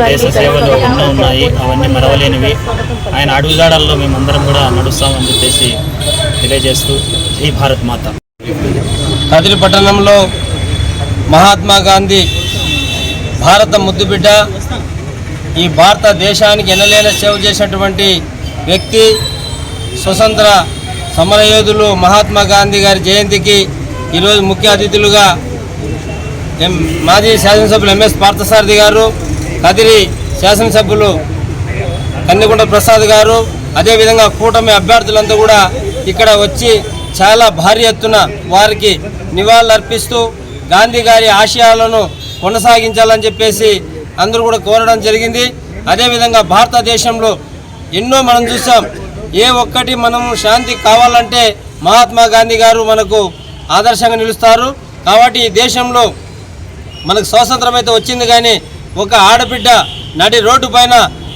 దేశ సేవలు ఎన్నో ఉన్నాయి అవన్నీ మరవలేనివి. ఆయన అడుగుజాడల్లో మేమందరం కూడా నడుస్తామని చెప్పేసి తెలియజేస్తూ జై భారత్ మాత. కదిరి పట్టణంలో మహాత్మా గాంధీ భారత ముద్దుబిడ్డ ఈ భారతదేశానికి ఎనలేని సేవ చేసినటువంటి వ్యక్తి స్వతంత్ర సమరయోధులు మహాత్మా గాంధీ గారి జయంతికి ఈరోజు ముఖ్య అతిథులుగా ఎం మాజీ శాసనసభ్యులు ఎంఎస్ పార్థసారథి గారు కదిరి శాసనసభ్యులు కన్నెకొండ ప్రసాద్ గారు అదేవిధంగా కూటమి అభ్యర్థులంతా కూడా ఇక్కడ వచ్చి చాలా భారీ ఎత్తున వారికి నివాళులర్పిస్తూ గాంధీ గారి ఆశయాలను కొనసాగించాలని చెప్పేసి అందరూ కూడా కోరడం జరిగింది. అదేవిధంగా భారతదేశంలో ఎన్నో మనం చూసాం ఏ ఒక్కటి మనము శాంతి కావాలంటే మహాత్మా గాంధీ గారు మనకు ఆదర్శంగా నిలుస్తారు. కాబట్టి ఈ దేశంలో మనకు స్వాతంత్రం అయితే వచ్చింది కానీ ఒక ఆడబిడ్డ నడి రోడ్డు పైన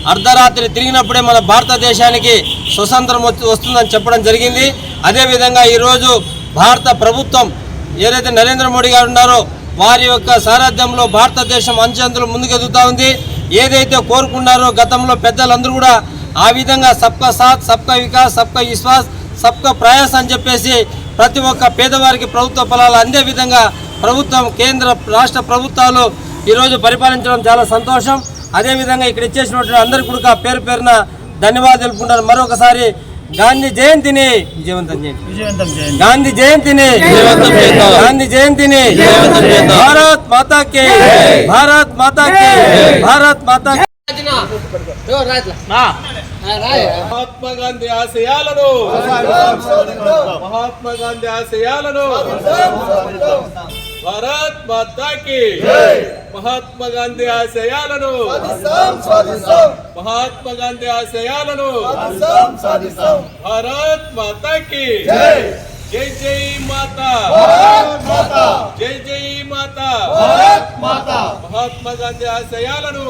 అర్ధరాత్రి తిరిగినప్పుడే మన భారతదేశానికి స్వతంత్రం వచ్చి- వస్తుందని చెప్పడం జరిగింది. అదేవిధంగా ఈరోజు భారత ప్రభుత్వం ఏదైతే నరేంద్ర మోడీ గారు ఉన్నారో వారి యొక్క సారథ్యంలో భారతదేశం అంచెంతలు ముందుకెదుగుతూ ఉంది. ఏదైతే కోరుకున్నారో గతంలో పెద్దలందరూ కూడా ఆ విధంగా సబ్కా సాత్ సబ్కా వికాస్ సబ్కా విశ్వాస్ సబ్కా ప్రయాస్ అని చెప్పేసి ప్రతి ఒక్క పేదవారికి ప్రభుత్వ ఫలాలు అందే విధంగా ప్రభుత్వం కేంద్ర రాష్ట్ర ప్రభుత్వాలు ఈరోజు పరిపాలించడం చాలా సంతోషం. అదేవిధంగా ఇక్కడ ఇచ్చేసినటువంటి అందరికీ కూడా పేరు పేరున ధన్యవాదాలు తెలుపుకుంటారు మరొకసారి గాంధీ జయంతిని విజయవంతం చేయండి. విజయవంతం చేయండి. గాంధీ జయంతిని గాంధీ జయంతిని భారత్ మాతాకి భారత్ మాతాకి భారత్ మాతాకి. మహాత్మా గాంధీ ఆశయాలను మహాత్మా గాంధీ ఆశయాలను భారత్ మాతాకి. మహాత్మా గాంధీ ఆశయాలను మహాత్మా గాంధీ ఆశయాలను భారత్ మాతాకి జై జై మాతా జై జై మాతా మహాత్మా గాంధీ ఆశయాలను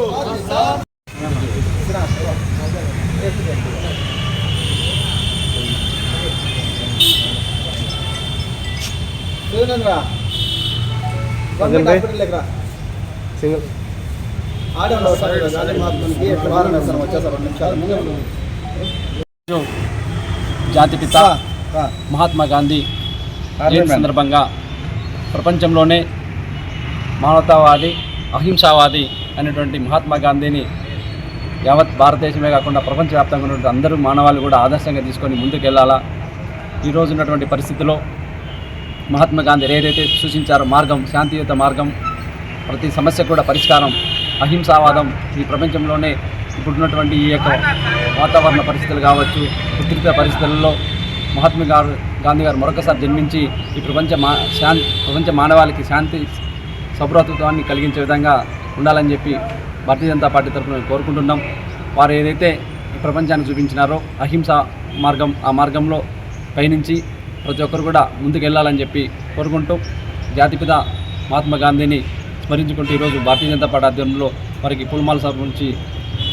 జాతిపిత మహాత్మా గాంధీ జయంతి సందర్భంగా ప్రపంచంలోనే మానవతావాది అహింసావాది అనేటువంటి మహాత్మా గాంధీని యావత్ భారతదేశమే కాకుండా ప్రపంచవ్యాప్తంగా ఉన్నటువంటి అందరూ మానవాళి కూడా ఆదర్శంగా తీసుకొని ముందుకు వెళ్ళాలా ఈరోజు ఉన్నటువంటి పరిస్థితిలో మహాత్మా గాంధీ ఏదైతే సూచించారో మార్గం శాంతియుత మార్గం ప్రతి సమస్యకు కూడా పరిష్కారం అహింసావాదం ఈ ప్రపంచంలోనే ఇప్పుడున్నటువంటి ఈ యొక్క వాతావరణ పరిస్థితులు కావచ్చు ఉద్రిక్త పరిస్థితులలో మహాత్మా గారు గాంధీ గారు మరొకసారి జన్మించి ఈ ప్రపంచ మా శాంతి ప్రపంచ మానవాళికి శాంతి సౌభ్రతత్వాన్ని కలిగించే విధంగా ఉండాలని చెప్పి భారతీయ జనతా పార్టీ తరఫున కోరుకుంటున్నాం. వారు ఏదైతే ఈ ప్రపంచానికి చూపించినారో అహింస మార్గం ఆ మార్గంలో పయనించి ప్రతి ఒక్కరు కూడా ముందుకు వెళ్ళాలని చెప్పి కోరుకుంటూ జాతిపిత మహాత్మా గాంధీని స్మరించుకుంటూ ఈరోజు భారతీయ జనతా పార్టీ ఆధ్వర్యంలో వారికి పూలమాల సభ నుంచి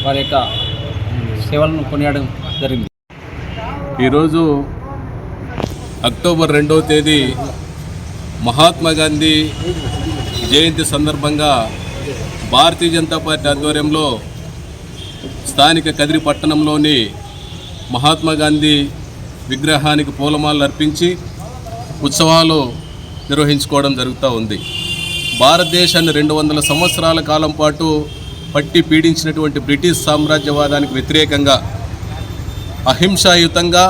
వారి యొక్క సేవలను కొనియాడడం జరిగింది. ఈరోజు అక్టోబర్ రెండవ తేదీ మహాత్మా గాంధీ జయంతి సందర్భంగా భారతీయ జనతా పార్టీ ఆధ్వర్యంలో స్థానిక కదిరి పట్టణంలోని మహాత్మా గాంధీ విగ్రహానికి పూలమాలలు అర్పించి ఉత్సవాలు నిర్వహించుకోవడం జరుగుతూ ఉంది. భారతదేశాన్ని రెండు వందల సంవత్సరాల కాలం పాటు పట్టి పీడించినటువంటి బ్రిటిష్ సామ్రాజ్యవాదానికి వ్యతిరేకంగా అహింసాయుతంగా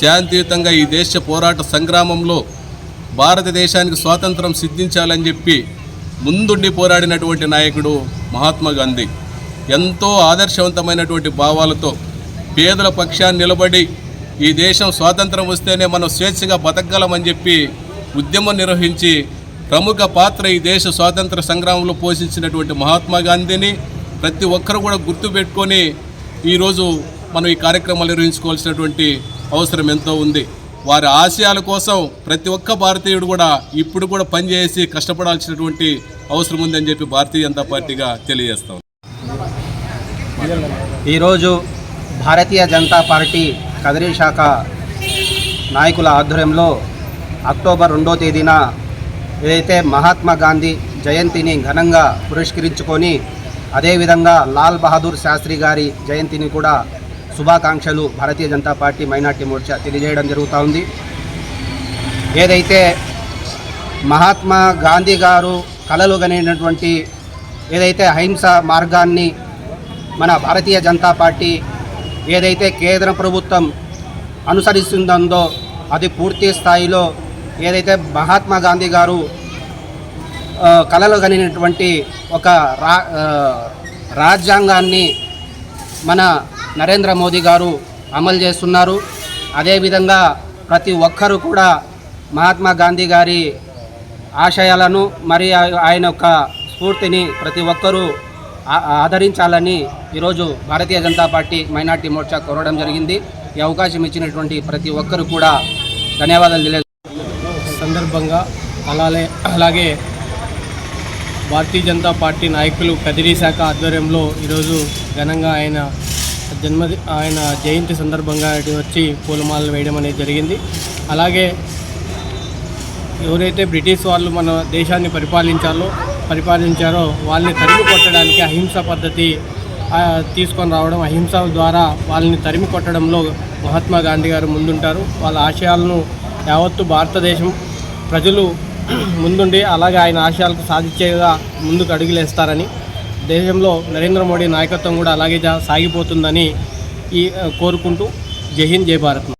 శాంతియుతంగా ఈ దేశ పోరాట సంగ్రామంలో భారతదేశానికి స్వాతంత్రం సిద్ధించాలని చెప్పి ముందుండి పోరాడినటువంటి నాయకుడు మహాత్మా గాంధీ. ఎంతో ఆదర్శవంతమైనటువంటి భావాలతో పేదల పక్షాన్ని నిలబడి ఈ దేశం స్వాతంత్రం వస్తేనే మనం స్వేచ్ఛగా బతకగలమని చెప్పి ఉద్యమం నిర్వహించి ప్రముఖ పాత్ర ఈ దేశ స్వాతంత్ర సంగ్రామంలో పోషించినటువంటి మహాత్మా గాంధీని ప్రతి ఒక్కరు కూడా గుర్తుపెట్టుకొని ఈరోజు మనం ఈ కార్యక్రమాలు నిర్వహించుకోవాల్సినటువంటి అవసరం ఎంతో ఉంది. వారి ఆశయాల కోసం ప్రతి ఒక్క భారతీయుడు కూడా ఇప్పుడు కూడా పనిచేసి కష్టపడాల్సినటువంటి అవసరం ఉందని చెప్పి భారతీయ జనతా పార్టీగా తెలియజేస్తాం ఈరోజు భారతీయ జనతా పార్టీ కదిరి శాఖ నాయకుల ఆధ్వర్యంలో అక్టోబర్ రెండో తేదీన ఏదైతే మహాత్మా గాంధీ జయంతిని ఘనంగా పురస్కరించుకొని అదేవిధంగా లాల్ బహదూర్ శాస్త్రి గారి జయంతిని కూడా శుభాకాంక్షలు భారతీయ జనతా పార్టీ మైనార్టీ మోర్చా తెలియజేయడం జరుగుతూ ఉంది. ఏదైతే మహాత్మా గాంధీ గారు కలలు కనినటువంటి ఏదైతే అహింస మార్గాన్ని మన భారతీయ జనతా పార్టీ ఏదైతే కేంద్ర ప్రభుత్వం అనుసరిస్తుందో అది పూర్తి స్థాయిలో ఏదైతే మహాత్మా గాంధీ గారు కళలు కలలు కనినటువంటి ఒక రా రాజ్యాంగాన్ని మన నరేంద్ర మోదీ గారు అమలు చేస్తున్నారు. అదేవిధంగా ప్రతి ఒక్కరూ కూడా మహాత్మా గాంధీ గారి ఆశయాలను మరి ఆయన యొక్క స్ఫూర్తిని ప్రతి ఒక్కరూ ఆదరించాలని ఈరోజు భారతీయ జనతా పార్టీ మైనార్టీ మోర్చా కోరడం జరిగింది. ఈ అవకాశం ఇచ్చినటువంటి ప్రతి ఒక్కరు కూడా ధన్యవాదాలు తెలియ సందర్భంగా అలాగే అలాగే భారతీయ జనతా పార్టీ నాయకులు కదిరి శాఖ ఆధ్వర్యంలో ఈరోజు ఘనంగా ఆయన జన్మది ఆయన జయంతి సందర్భంగా వచ్చి పూలమాలలు వేయడం అనేది జరిగింది. అలాగే ఎవరైతే బ్రిటిష్ వాళ్ళు మన దేశాన్ని పరిపాలించాలో పరిపాలించారో వాళ్ళని తరిమి కొట్టడానికి అహింస పద్ధతి తీసుకొని రావడం అహింస ద్వారా వాళ్ళని తరిమి కొట్టడంలో మహాత్మా గాంధీ గారు ముందుంటారు. వాళ్ళ ఆశయాలను యావత్తు భారతదేశం ప్రజలు ముందుండి అలాగే ఆయన ఆశయాలకు సాధించేగా ముందుకు అడుగులేస్తారని దేశంలో నరేంద్ర మోడీ నాయకత్వం కూడా అలాగే జా- సాగిపోతుందని ఈ కోరుకుంటూ జై హింద్ జై భారత్.